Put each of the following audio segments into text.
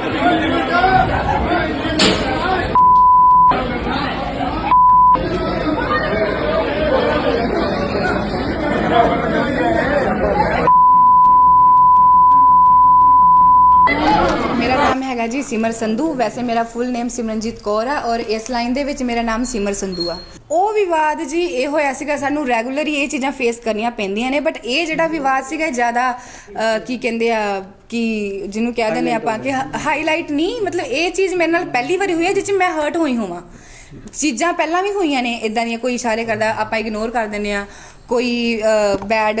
Thank you. ਸਿਮਰ ਸੰਧੂ। ਵੈਸੇ ਮੇਰਾ ਫੁੱਲ ਨੇਮ ਸਿਮਰਨਜੀਤ ਕੌਰ ਆ ਔਰ ਇਸ ਲਾਈਨ ਦੇ ਵਿੱਚ ਮੇਰਾ ਨਾਮ ਸਿਮਰ ਸੰਧੂ ਆ। ਉਹ ਵਿਵਾਦ ਜੀ ਇਹ ਹੋਇਆ ਸੀਗਾ ਸਾਨੂੰ ਰੈਗੂਲਰ ਹੀ ਇਹ ਚੀਜ਼ਾਂ ਫੇਸ ਕਰਨੀਆਂ ਪੈਂਦੀਆਂ ਨੇ ਬਟ ਇਹ ਜਿਹੜਾ ਵਿਵਾਦ ਸੀਗਾ ਜ਼ਿਆਦਾ ਕੀ ਕਹਿੰਦੇ ਆ ਕਿ ਜਿਹਨੂੰ ਕਹਿ ਦਿੰਦੇ ਆਪਾਂ ਕਿ ਹਾਈਲਾਈਟ ਨਹੀਂ ਮਤਲਬ ਇਹ ਚੀਜ਼ ਮੇਰੇ ਨਾਲ ਪਹਿਲੀ ਵਾਰੀ ਹੋਈ ਹੈ ਜਿਸ 'ਚ ਮੈਂ ਹਰਟ ਹੋਈ ਹੋਵਾਂ। ਚੀਜ਼ਾਂ ਪਹਿਲਾਂ ਵੀ ਹੋਈਆਂ ਨੇ ਇਦਾਂ ਦੀਆਂ ਕੋਈ ਇਸ਼ਾਰੇ ਕਰਦਾ ਆਪਾਂ ਇਗਨੋਰ ਕਰ ਦਿੰਦੇ ਆ ਕੋਈ ਬੈਡ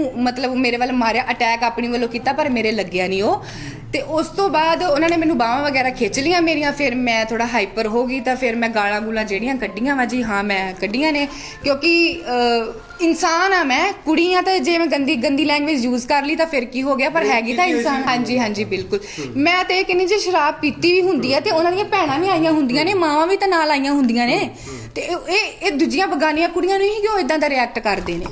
ਮਤਲਬ ਮੇਰੇ ਵੱਲ ਮਾਰਿਆ ਅਟੈਕ ਆਪਣੀ ਵੱਲੋਂ ਕੀਤਾ ਪਰ ਮੇਰੇ ਲੱਗਿਆ ਨਹੀਂ ਉਹ। ਤੇ ਉਸ ਤੋਂ ਬਾਅਦ ਉਹਨਾਂ ਨੇ ਮੈਨੂੰ ਬਾਹਾਂ ਵਗੈਰਾ ਖਿੱਚ ਲੀਆਂ ਮੇਰੀਆਂ ਫਿਰ ਮੈਂ ਥੋੜਾ ਹਾਈਪਰ ਹੋ ਗਈ ਤਾਂ ਫਿਰ ਮੈਂ ਗਾਲਾਂ ਗੂਲਾਂ ਜਿਹੜੀਆਂ ਕੱਢੀਆਂ ਵਾ ਜੀ ਹਾਂ ਮੈਂ ਕੱਢੀਆਂ ਨੇ। ਕਿਉਂਕਿ ਇਨਸਾਨ ਆ ਮੈਂ ਕੁੜੀ ਆ ਤਾਂ ਜੇ ਮੈਂ ਗੰਦੀ ਗੰਦੀ ਲੈਂਗੁਏਜ ਯੂਜ਼ ਕਰ ਲਈ ਤਾਂ ਫਿਰ ਕੀ ਹੋ ਗਿਆ? ਪਰ ਹੈਗੀ ਤਾਂ ਇਨਸਾਨ। ਹਾਂਜੀ ਹਾਂਜੀ ਬਿਲਕੁਲ। ਮੈਂ ਤੇ ਇਹ ਕਹਿੰਦੀ ਜੇ ਸ਼ਰਾਬ ਪੀਤੀ ਵੀ ਹੁੰਦੀ ਹੈ ਤੇ ਉਹਨਾਂ ਦੀਆਂ ਭੈਣਾਂ ਵੀ ਆਈਆਂ ਹੁੰਦੀਆਂ ਨੇ ਮਾਵਾਂ ਵੀ ਤਾਂ ਨਾਲ ਆਈਆਂ ਹੁੰਦੀਆਂ ਨੇ। ਤੇ ਇਹ ਇਹ- ਇਹ ਦੂਜੀਆਂ ਬਗਾਨੀਆਂ ਕੁੜੀਆਂ ਨੂੰ ਹੀ ਕਿਉਂ ਇਦਾਂ ਦਾ ਰਿਐਕਟ ਕਰਦੇ ਨੇ?